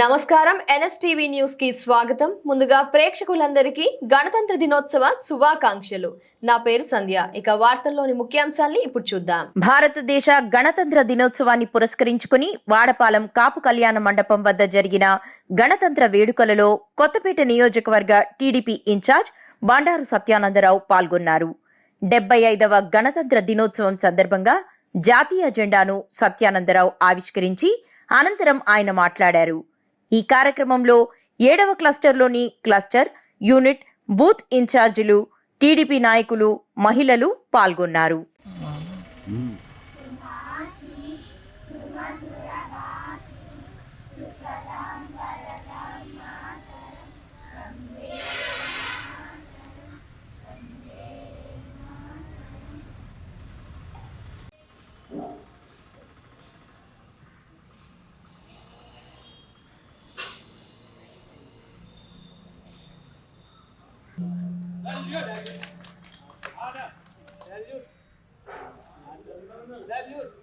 నమస్కారం. ఎన్ఎస్టీవీ న్యూస్కి స్వాగతం. ముందుగా ప్రేక్షకులందరికీ గణతంత్ర దినోత్సవ శుభాకాంక్షలు. నా పేరు సంధ్య. ఇక వార్తల్లోని ముఖ్యాంశాల్ని ఇప్పుడు చూద్దాం. భారతదేశ గణతంత్ర దినోత్సవాన్ని పురస్కరించుకుని వాడపాలెం కాపు కళ్యాణ మండపం వద్ద జరిగిన గణతంత్ర వేడుకలలో కొత్తపేట నియోజకవర్గ టీడీపీ ఇన్ఛార్జ్ బండారు సత్యానందరావు పాల్గొన్నారు. డెబ్బై ఐదవ గణతంత్ర దినోత్సవం సందర్భంగా జాతీయ జెండాను సత్యానందరావు ఆవిష్కరించి అనంతరం ఆయన మాట్లాడారు. ఈ కార్యక్రమంలో ఏడవ క్లస్టర్లోని క్లస్టర్ యూనిట్ బూత్ ఇన్ఛార్జీలు టీడీపీ నాయకులు మహిళలు పాల్గొన్నారు. Geliyor. Geliyor. Geliyor.